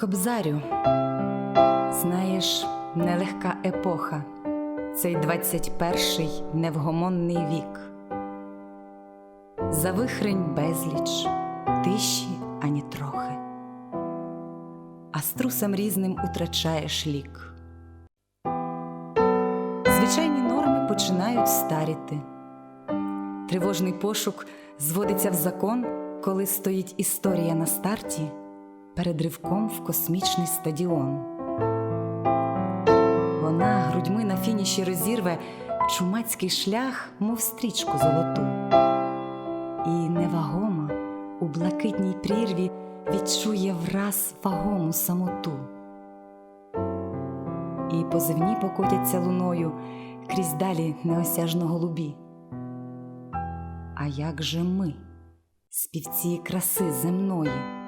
Кобзарю, знаєш, нелегка епоха, цей 21-й невгомонний вік. Завихрень безліч, тиші ані трохи, а струсам різним утрачаєш лік. Звичайні норми починають старіти. Тривожний пошук зводиться в закон, коли стоїть історія на старті перед ривком в космічний стадіон. Вона грудьми на фініші розірве чумацький шлях, мов стрічку золоту, і невагома у блакитній прірві відчує враз вагому самоту. І позивні покотяться луною крізь далі неосяжно голубі. А як же ми, співці краси земної?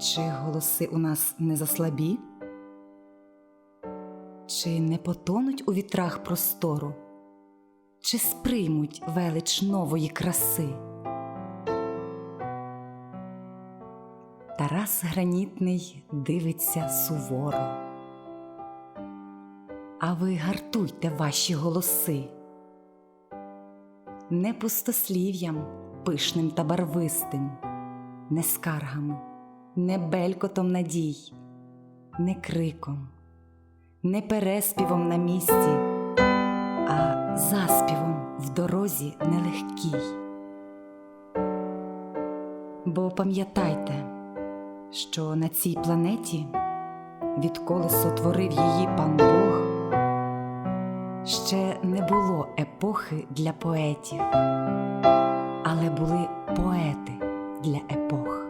Чи голоси у нас не заслабі? Чи не потонуть у вітрах простору? Чи сприймуть велич нової краси? Тарас Гранітний дивиться суворо. А ви гартуйте ваші голоси. Не пустослів'ям пишним та барвистим, не скаргами не белькотом надій, не криком, не переспівом на місці, а заспівом в дорозі нелегкій. Бо пам'ятайте, що на цій планеті, відколи сотворив її пан Бог, ще не було епохи для поетів, але були поети для епох.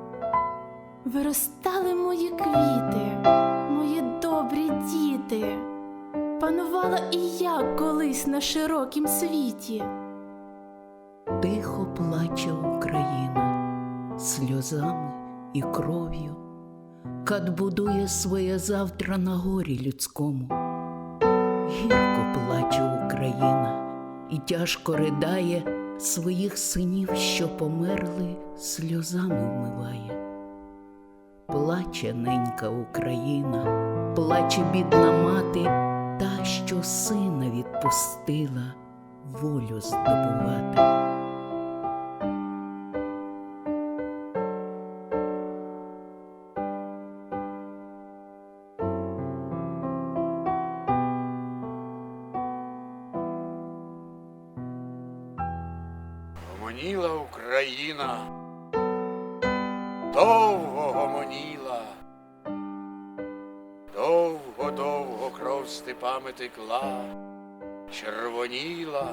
Виростали мої квіти, мої добрі діти, панувала і я колись на широкім світі. Тихо плаче Україна сльозами і кров'ю, кат будує своє завтра на горі людському. Гірко плаче Україна і тяжко ридає своїх синів, що померли, сльозами вмиває. Плаче ненька Україна, плаче бідна мати, та, що сина відпустила волю здобувати. Гомоніла Україна, довго гомоніла, довго-довго кров степами текла, червоніла,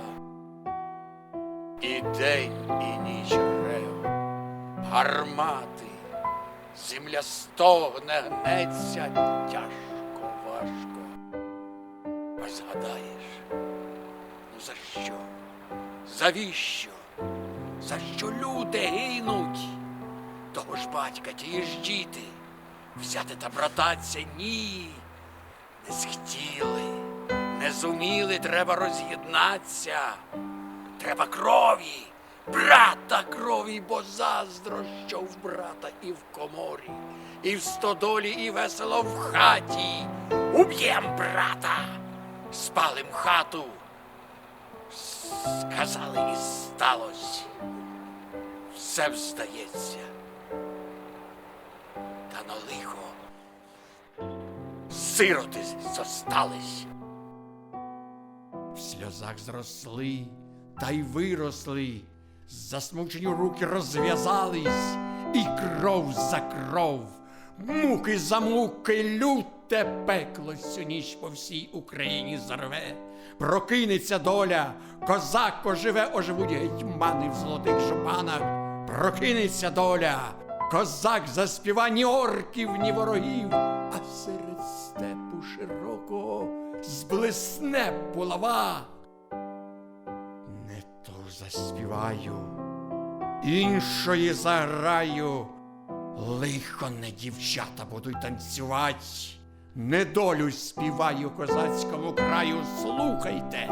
і день, і ніч рев, гармати, земля стогне, гнеться тяжко, важко. Ось згадаєш, ну за що? Завіщо? За що люди гинуть? Того ж батька, тії ж діти, взяти та брататься ні. Не схотіли, не зуміли, треба роз'єднатися. Треба крові, брата крові, бо заздро, що в брата і в коморі, і в стодолі, і весело в хаті. Уб'єм брата, спалим хату. Сказали і сталося. Все встається. На лихо. Сироти зостались. В сльозах зросли та й виросли, засмучені руки розв'язались, і кров за кров, муки за муки, люте пекло цю ніч по всій Україні зарве. Прокинеться доля, козак оживе, оживуть гетьмани в золотих шопанах. Прокинеться доля, козак заспіва ні орків, ні ворогів, а серед степу широкого зблисне булава. Не ту заспіваю, іншої заграю. Лихо не дівчата будуть танцювати, недолю співаю козацькому краю, слухайте,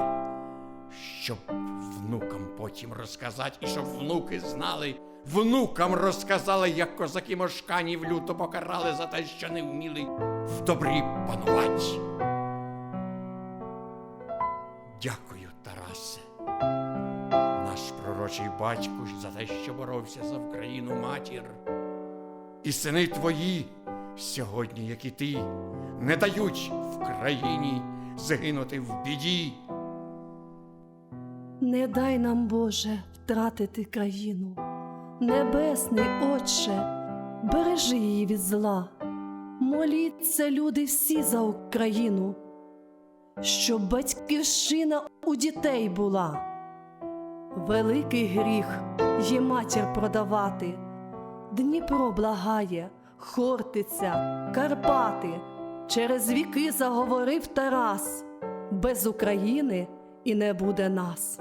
щоб внукам потім розказати, і щоб внуки знали, внукам розказали, як козаки мошканів люто покарали за те, що не вміли в добрі панувати. Дякую, Тарасе, наш пророчий батько, за те, що боровся за Україну матір. І сини твої сьогодні, як і ти, не дають в країні згинути в біді. Не дай нам, Боже, втратити країну. Небесний Отче, бережи її від зла. Моліться, люди, всі за Україну, щоб батьківщина у дітей була. Великий гріх є матір продавати. Дніпро благає, Хортиця, Карпати. Через віки заговорив Тарас. Без України і не буде нас.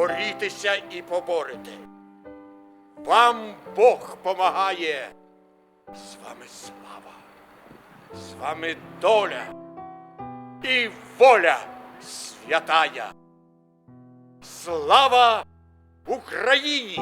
Борітеся і поборете. Вам Бог помагає. З вами слава, з вами доля і воля святая. Слава Україні!